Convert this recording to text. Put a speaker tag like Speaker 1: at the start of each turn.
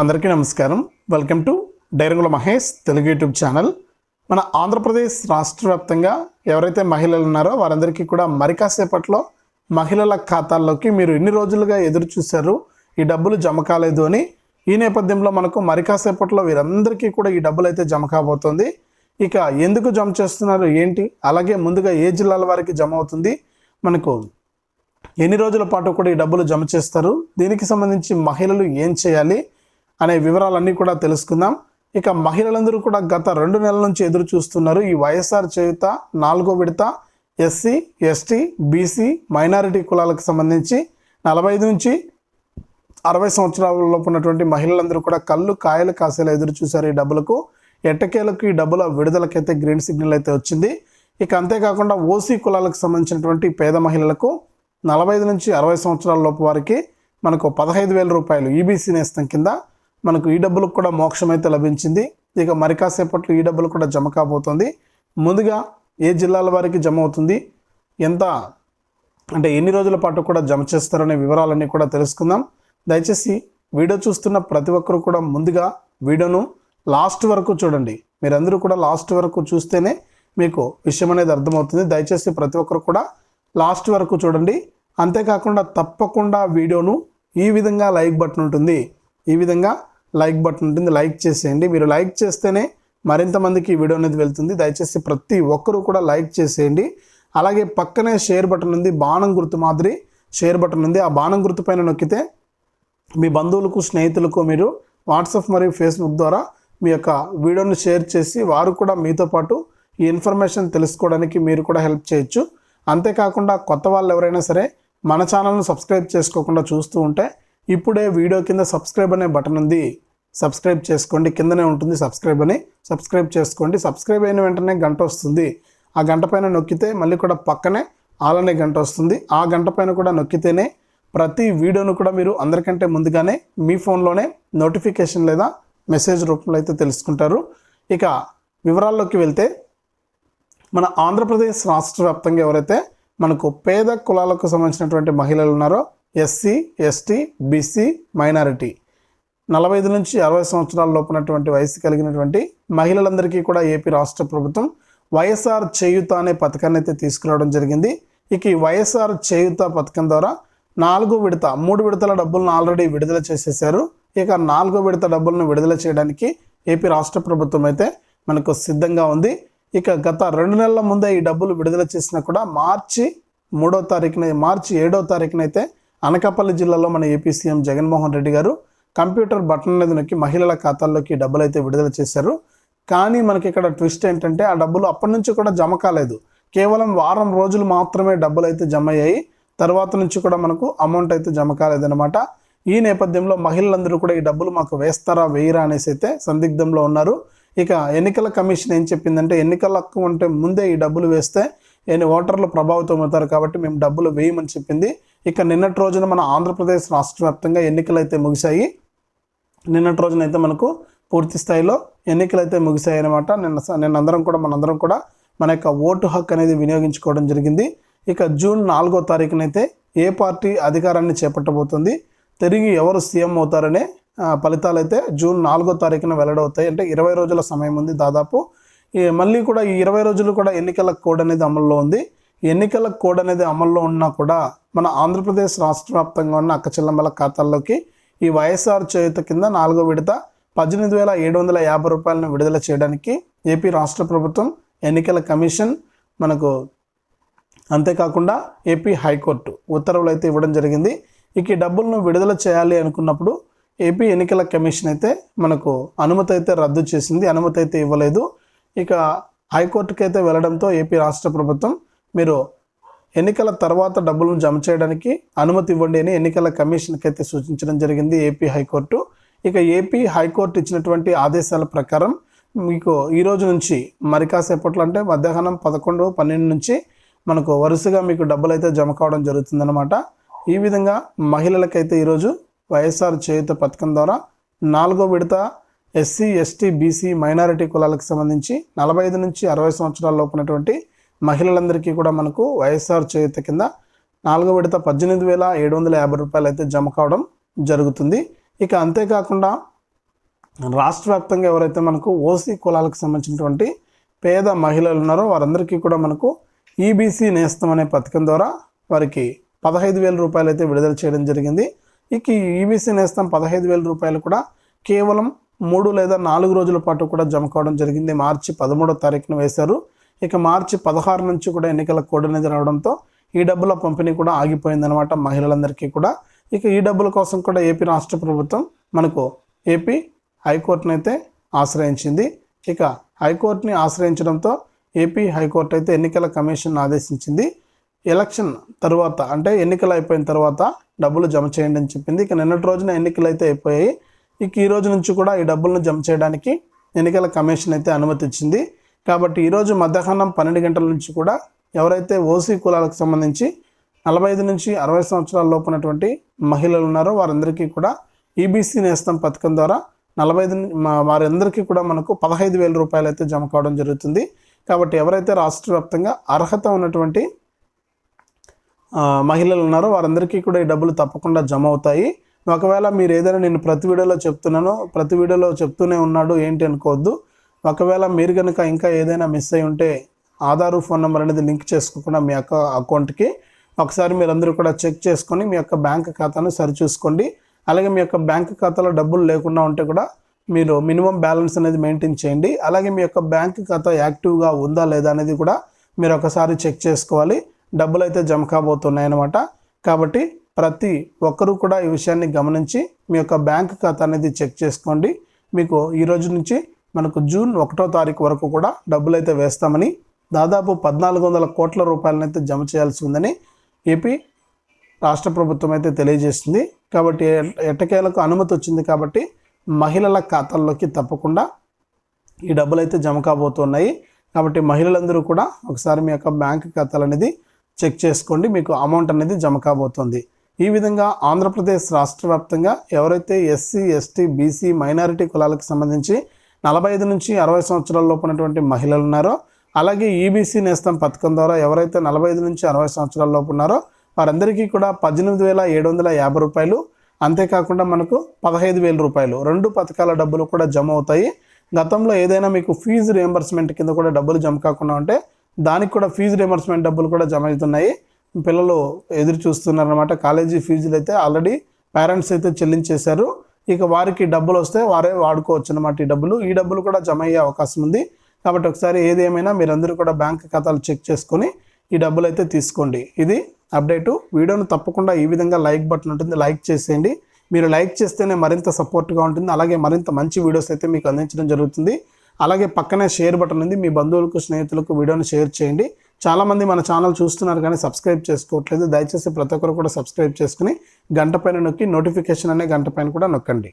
Speaker 1: అందరికీ నమస్కారం. Welcome to Dairangula Mahesh Telugu YouTube channel. మన ఆంధ్రప్రదేశ్ రాష్ట్ర వ్యాప్తంగా ఎవరైతే మహిళలు ఉన్నారో వారందరికీ కూడా మరి కాసేపట్లో మహిళల ఖాతాల్లోకి మీరు ఎన్ని రోజులుగా ఎదురు చూశారు ఈ డబ్బులు జమ కాలేదు అని ఈ నేపథ్యంలో మనకు మరి కాసేపట్లో వీరందరికీ కూడా ఈ డబ్బులు అయితే జమ కాబోతుంది. ఇక ఎందుకు జమ చేస్తున్నారు ఏంటి? అలాగే ముందుగా ఏ జిల్లాల వారికి జమ అవుతుంది? మనకు ఎన్ని రోజుల పాటు కూడా ఈ డబ్బులు జమ చేస్తారు? దీనికి సంబంధించి మహిళలు ఏం చేయాలి? అనే వివరాలన్నీ కూడా తెలుసుకుందాం. ఇక మహిళలందరూ కూడా గత రెండు నెలల నుంచి ఎదురు చూస్తున్నారు. ఈ వైఎస్ఆర్ చేయుత నాలుగో విడత ఎస్సీ ఎస్టీ బీసీ మైనారిటీ కులాలకు సంబంధించి నలభై ఐదు నుంచి అరవై సంవత్సరాలలోపు ఉన్నటువంటి మహిళలందరూ కూడా కళ్ళు కాయలు కాసేలా ఎదురు చూశారు ఈ డబ్బులకు. ఎట్టకేలకు ఈ డబ్బుల విడుదలకైతే గ్రీన్ సిగ్నల్ అయితే వచ్చింది. ఇక అంతేకాకుండా ఓసీ కులాలకు సంబంధించినటువంటి పేద మహిళలకు నలభై ఐదు నుంచి అరవై సంవత్సరాల లోపు వారికి మనకు పదహైదు వేల రూపాయలు ఈబీసీ నేస్తం కింద మనకు ఈ డబ్బులకు కూడా మోక్షం అయితే లభించింది. ఇక మరి కాసేపట్లో ఈ డబ్బులు కూడా జమ కాబోతుంది. ముందుగా ఏ జిల్లాల వారికి జమ అవుతుంది? ఎంత అంటే ఎన్ని రోజుల పాటు కూడా జమ చేస్తారనే వివరాలన్నీ కూడా తెలుసుకుందాం. దయచేసి వీడియో చూస్తున్న ప్రతి ఒక్కరు కూడా ముందుగా వీడియోను లాస్ట్ వరకు చూడండి. మీరందరూ కూడా లాస్ట్ వరకు చూస్తేనే మీకు విషయం అనేది అర్థమవుతుంది. దయచేసి ప్రతి ఒక్కరు కూడా లాస్ట్ వరకు చూడండి. అంతేకాకుండా తప్పకుండా వీడియోను ఈ విధంగా లైక్ బటన్ ఉంటుంది. ఈ విధంగా లైక్ బటన్ ఉంటుంది లైక్ చేసేయండి. మీరు లైక్ చేస్తేనే మరింత మందికి ఈ వీడియో అనేది వెళ్తుంది. దయచేసి ప్రతి ఒక్కరూ కూడా లైక్ చేసేయండి. అలాగే పక్కనే షేర్ బటన్ ఉంది బాణం గుర్తు మాదిరి షేర్ బటన్ ఉంది. ఆ బాణం గుర్తు పైన నొక్కితే మీ బంధువులకు స్నేహితులకు మీరు వాట్సాప్ మరియు ఫేస్బుక్ ద్వారా మీ యొక్క వీడియోని షేర్ చేసి వారు కూడా మీతో పాటు ఈ ఇన్ఫర్మేషన్ తెలుసుకోవడానికి మీరు కూడా హెల్ప్ చేయొచ్చు. అంతేకాకుండా కొత్త వాళ్ళు ఎవరైనా సరే మన ఛానల్ను సబ్స్క్రైబ్ చేసుకోకుండా చూస్తూ ఉంటే ఇప్పుడే వీడియో కింద సబ్స్క్రైబ్ అనే బటన్ ఉంది. సబ్స్క్రైబ్ చేసుకోండి. కిందనే ఉంటుంది సబ్స్క్రైబ్ అని. సబ్స్క్రైబ్ చేసుకోండి. సబ్స్క్రైబ్ అయిన వెంటనే గంట వస్తుంది. ఆ గంట పైన నొక్కితే మళ్ళీ కూడా పక్కనే ఆలనే గంట వస్తుంది. ఆ గంట పైన కూడా నొక్కితేనే ప్రతి వీడియోను కూడా మీరు అందరికంటే ముందుగానే మీ ఫోన్లోనే నోటిఫికేషన్ లేదా మెసేజ్ రూపంలో అయితే తెలుసుకుంటారు. ఇక వివరాల్లోకి వెళ్తే మన ఆంధ్రప్రదేశ్ రాష్ట్ర వ్యాప్తంగా ఎవరైతే మనకు పేద కులాలకు సంబంధించినటువంటి మహిళలు ఉన్నారో ఎస్సీ ఎస్టీ బీసీ మైనారిటీ నలభై ఐదు నుంచి అరవై సంవత్సరాల లోపునటువంటి వయసు కలిగినటువంటి మహిళలందరికీ కూడా ఏపీ రాష్ట్ర ప్రభుత్వం వైఎస్ఆర్ చేయుత అనే పథకాన్ని అయితే తీసుకురావడం జరిగింది. ఇక ఈ వైఎస్ఆర్ చేయుత పథకం ద్వారా నాలుగో విడత మూడు విడతల డబ్బులను ఆల్రెడీ విడుదల చేసేసారు ఇక నాలుగో విడత డబ్బులను విడుదల చేయడానికి ఏపీ రాష్ట్ర ప్రభుత్వం అయితే మనకు సిద్ధంగా ఉంది. ఇక గత రెండు నెలల ముందే ఈ డబ్బులు విడుదల చేసినా కూడా మార్చి మూడో తారీఖున మార్చి ఏడో తారీఖున అయితే అనకాపల్లి జిల్లాలో మన ఏపీ సీఎం జగన్మోహన్ రెడ్డి గారు కంప్యూటర్ బటన్ అనేది నొక్కి మహిళల ఖాతాల్లోకి డబ్బులు అయితే విడుదల చేశారు. కానీ మనకి ఇక్కడ ట్విస్ట్ ఏంటంటే ఆ డబ్బులు అప్పటి నుంచి కూడా జమ కాలేదు. కేవలం వారం రోజులు మాత్రమే డబ్బులు అయితే జమ అయ్యాయి తర్వాత నుంచి కూడా మనకు అమౌంట్ అయితే జమ కాలేదన్నమాట. ఈ నేపథ్యంలో మహిళలందరూ కూడా ఈ డబ్బులు మాకు వేస్తారా వేయరా అనేసి అయితే సందిగ్ధంలో ఉన్నారు. ఇక ఎన్నికల కమిషన్ ఏం చెప్పిందంటే ఎన్నికల హక్కు ఉంటే ముందే ఈ డబ్బులు వేస్తే ఏ ఓటర్లు ప్రభావితం అవుతారు కాబట్టి మేము డబ్బులు వేయమని చెప్పింది. ఇక నిన్నటి రోజున మన ఆంధ్రప్రదేశ్ రాష్ట్ర వ్యాప్తంగా ఎన్నికలు అయితే ముగిశాయి నిన్నటి రోజున అయితే మనకు పూర్తి స్థాయిలో ఎన్నికలు అయితే ముగిశాయన్నమాట. నిన్న స- నిన్న అందరం కూడా మనందరం కూడా మన యొక్క ఓటు హక్కు అనేది వినియోగించుకోవడం జరిగింది. ఇక జూన్ నాలుగో తారీఖునైతే ఏ పార్టీ అధికారాన్ని చేపట్టబోతుంది తిరిగి ఎవరు సీఎం అవుతారనే ఫలితాలు అయితే జూన్ నాలుగో తారీఖున వెల్లడవుతాయి. అంటే ఇరవై రోజుల సమయం ఉంది దాదాపు. ఈ మళ్ళీ కూడా ఈ ఇరవై రోజులు కూడా ఎన్నికల కోడ్ అనేది అమల్లో ఉంది. ఎన్నికల కోడ్ అనేది అమల్లో ఉన్నా కూడా మన ఆంధ్రప్రదేశ్ రాష్ట్ర వ్యాప్తంగా ఉన్న అక్క చెల్లెమ్మల ఖాతాల్లోకి ఈ వైఎస్ఆర్ చేయుత కింద నాలుగో విడత పద్దెనిమిది వేల ఏడు వందల యాభై రూపాయలను విడుదల చేయడానికి ఏపీ రాష్ట్ర ప్రభుత్వం ఎన్నికల కమిషన్ మనకు అంతేకాకుండా ఏపీ హైకోర్టు ఉత్తర్వులు అయితే ఇవ్వడం జరిగింది. ఇక ఈ డబ్బులను విడుదల చేయాలి అనుకున్నప్పుడు ఏపీ ఎన్నికల కమిషన్ అయితే మనకు అనుమతి అయితే రద్దు చేసింది. అనుమతి అయితే ఇవ్వలేదు. ఇక హైకోర్టుకి అయితే వెళ్ళడంతో ఏపీ రాష్ట్ర ప్రభుత్వం మీరు ఎన్నికల తర్వాత డబ్బులను జమ చేయడానికి అనుమతి ఇవ్వండి అని ఎన్నికల కమిషన్కి అయితే సూచించడం జరిగింది ఏపీ హైకోర్టు. ఇక ఏపీ హైకోర్టు ఇచ్చినటువంటి ఆదేశాల ప్రకారం మీకు ఈ రోజు నుంచి మరి కాసేపట్లో అంటే మధ్యాహ్నం పదకొండు పన్నెండు నుంచి మనకు వరుసగా మీకు డబ్బులు అయితే జమ కావడం జరుగుతుందన్నమాట. ఈ విధంగా మహిళలకైతే ఈరోజు వైఎస్ఆర్ చేయుత పథకం ద్వారా నాలుగో విడత ఎస్సీ ఎస్టీ బీసీ మైనారిటీ కులాలకు సంబంధించి నలభై ఐదు నుంచి అరవై సంవత్సరాల లోపు ఉన్నటువంటి మహిళలందరికీ కూడా మనకు వైఎస్ఆర్ చేయుత కింద నాలుగో విడత పద్దెనిమిది వేల ఏడు వందల యాభై రూపాయలు అయితే జమ కావడం జరుగుతుంది. ఇక అంతేకాకుండా రాష్ట్ర వ్యాప్తంగా ఎవరైతే మనకు ఓసీ కులాలకు సంబంధించినటువంటి పేద మహిళలు ఉన్నారో వారందరికీ కూడా మనకు ఈబీసీ నేస్తం అనే పథకం ద్వారా వారికి పదహైదు వేల రూపాయలు అయితే విడుదల చేయడం జరిగింది. ఇక ఈబీసీ నేస్తం పదహైదు వేల రూపాయలు కూడా కేవలం మూడు లేదా నాలుగు రోజుల పాటు కూడా జమ కావడం జరిగింది. మార్చి పదమూడో తారీఖున వేశారు. ఇక మార్చి పదహారు నుంచి కూడా ఎన్నికల కోడ్ అనేది రావడంతో ఈ డబ్బుల పంపిణీ కూడా ఆగిపోయిందనమాట మహిళలందరికీ కూడా. ఇక ఈ డబ్బుల కోసం కూడా ఏపీ రాష్ట్ర ప్రభుత్వం మనకు ఏపీ హైకోర్టును అయితే ఆశ్రయించింది. ఇక హైకోర్టుని ఆశ్రయించడంతో ఏపీ హైకోర్టు అయితే ఎన్నికల కమిషన్ ఆదేశించింది. ఎలక్షన్ తర్వాత అంటే ఎన్నికలు అయిపోయిన తర్వాత డబ్బులు జమ చేయండి అని చెప్పింది. ఇక నిన్నటి రోజున ఎన్నికలు అయితే అయిపోయాయి. ఇక ఈ రోజు నుంచి కూడా ఈ డబ్బులను జమ చేయడానికి ఎన్నికల కమిషన్ అయితే అనుమతిచ్చింది. కాబట్టి ఈరోజు మధ్యాహ్నం పన్నెండు గంటల నుంచి కూడా ఎవరైతే ఓసీ కులాలకు సంబంధించి నలభై ఐదు నుంచి అరవై సంవత్సరాల లోపునటువంటి మహిళలు ఉన్నారో వారందరికీ కూడా ఈబీసీ నేస్తం పథకం ద్వారా నలభై ఐదు వారందరికీ కూడా మనకు పదహైదు వేల రూపాయలు అయితే జమ కావడం జరుగుతుంది. కాబట్టి ఎవరైతే రాష్ట్ర వ్యాప్తంగా అర్హత ఉన్నటువంటి మహిళలు ఉన్నారో వారందరికీ కూడా ఈ డబ్బులు తప్పకుండా జమ అవుతాయి. ఒకవేళ మీరు ఏదైనా నేను ప్రతి వీడియోలో చెప్తున్నానో ప్రతి వీడియోలో చెప్తూనే ఉన్నాడు ఏంటి అనుకోవద్దు. ఒకవేళ మీరు కనుక ఇంకా ఏదైనా మిస్ అయి ఉంటే ఆధారు ఫోన్ నెంబర్ అనేది లింక్ చేసుకోకుండా మీ యొక్క అకౌంట్కి ఒకసారి మీరందరూ కూడా చెక్ చేసుకొని మీ యొక్క బ్యాంక్ ఖాతాను సరిచూసుకోండి. అలాగే మీ యొక్క బ్యాంక్ ఖాతాలో డబ్బులు లేకుండా ఉంటే కూడా మీరు మినిమం బ్యాలెన్స్ అనేది మెయింటైన్ చేయండి. అలాగే మీ యొక్క బ్యాంక్ ఖాతా యాక్టివ్గా ఉందా లేదా అనేది కూడా మీరు ఒకసారి చెక్ చేసుకోవాలి. డబ్బులు అయితే జమ కాబోతున్నాయన్నమాట కాబట్టి ప్రతి ఒక్కరూ కూడా ఈ విషయాన్ని గమనించి మీ యొక్క బ్యాంక్ ఖాతా అనేది చెక్ చేసుకోండి. మీకు ఈ రోజు నుంచి మనకు జూన్ ఒకటో తారీఖు వరకు కూడా డబ్బులు అయితే వేస్తామని దాదాపు పద్నాలుగు వందల కోట్ల రూపాయలనైతే జమ చేయాల్సి ఉందని ఏపీ రాష్ట్ర ప్రభుత్వం అయితే తెలియజేస్తుంది. కాబట్టి ఎట్టకేలకు అనుమతి వచ్చింది కాబట్టి మహిళల ఖాతాల్లోకి తప్పకుండా ఈ డబ్బులు అయితే జమ కాబోతున్నాయి. కాబట్టి మహిళలందరూ కూడా ఒకసారి మీ యొక్క బ్యాంక్ ఖాతాలు అనేది చెక్ చేసుకోండి. మీకు అమౌంట్ అనేది జమ కాబోతుంది. ఈ విధంగా ఆంధ్రప్రదేశ్ రాష్ట్ర వ్యాప్తంగా ఎవరైతే ఎస్సీ ఎస్టీ బీసీ మైనారిటీ కులాలకు సంబంధించి నలభై ఐదు నుంచి అరవై సంవత్సరాల లోపు ఉన్నటువంటి మహిళలు ఉన్నారో అలాగే ఈబీసీ నేస్తం పథకం ద్వారా ఎవరైతే నలభై ఐదు నుంచి అరవై సంవత్సరాల లోపు ఉన్నారో వారందరికీ కూడా పద్దెనిమిది వేల ఏడు వందల యాభై రూపాయలు అంతేకాకుండా మనకు పదహైదు వేల రూపాయలు. రెండు పథకాల డబ్బులు కూడా జమ అవుతాయి. గతంలో ఏదైనా మీకు ఫీజు రియంబర్స్మెంట్ కింద కూడా డబ్బులు జమ కాకుండా ఉంటే దానికి కూడా ఫీజు రియంబర్స్మెంట్ డబ్బులు కూడా జమ అవుతున్నాయి. పిల్లలు ఎదురు చూస్తున్నారన్నమాట. కాలేజీ ఫీజులు అయితే ఆల్రెడీ పేరెంట్స్ అయితే చెల్లించేశారు. ఇక వారికి డబ్బులు వస్తే వారే వాడుకోవచ్చు అన్నమాట ఈ డబ్బులు. ఈ డబ్బులు కూడా జమ అయ్యే అవకాశం ఉంది. కాబట్టి ఒకసారి ఏది ఏమైనా మీరందరూ కూడా బ్యాంక్ ఖాతాలు చెక్ చేసుకొని ఈ డబ్బులు అయితే తీసుకోండి. ఇది అప్డేటు. వీడియోను తప్పకుండా ఈ విధంగా లైక్ బటన్ ఉంటుంది. లైక్ చేసేయండి. మీరు లైక్ చేస్తేనే మరింత సపోర్ట్గా ఉంటుంది. అలాగే మరింత మంచి వీడియోస్ అయితే మీకు అందించడం జరుగుతుంది. అలాగే పక్కనే షేర్ బటన్ ఉంది. మీ బంధువులకు స్నేహితులకు వీడియోని షేర్ చేయండి. చాలామంది మన ఛానల్ చూస్తున్నారు కానీ సబ్స్క్రైబ్ చేసుకోవట్లేదు. దయచేసి ప్రతి ఒక్కరు కూడా సబ్స్క్రైబ్ చేసుకుని గంట పైన నొక్కి నోటిఫికేషన్ అనే గంట పైన కూడా నొక్కండి.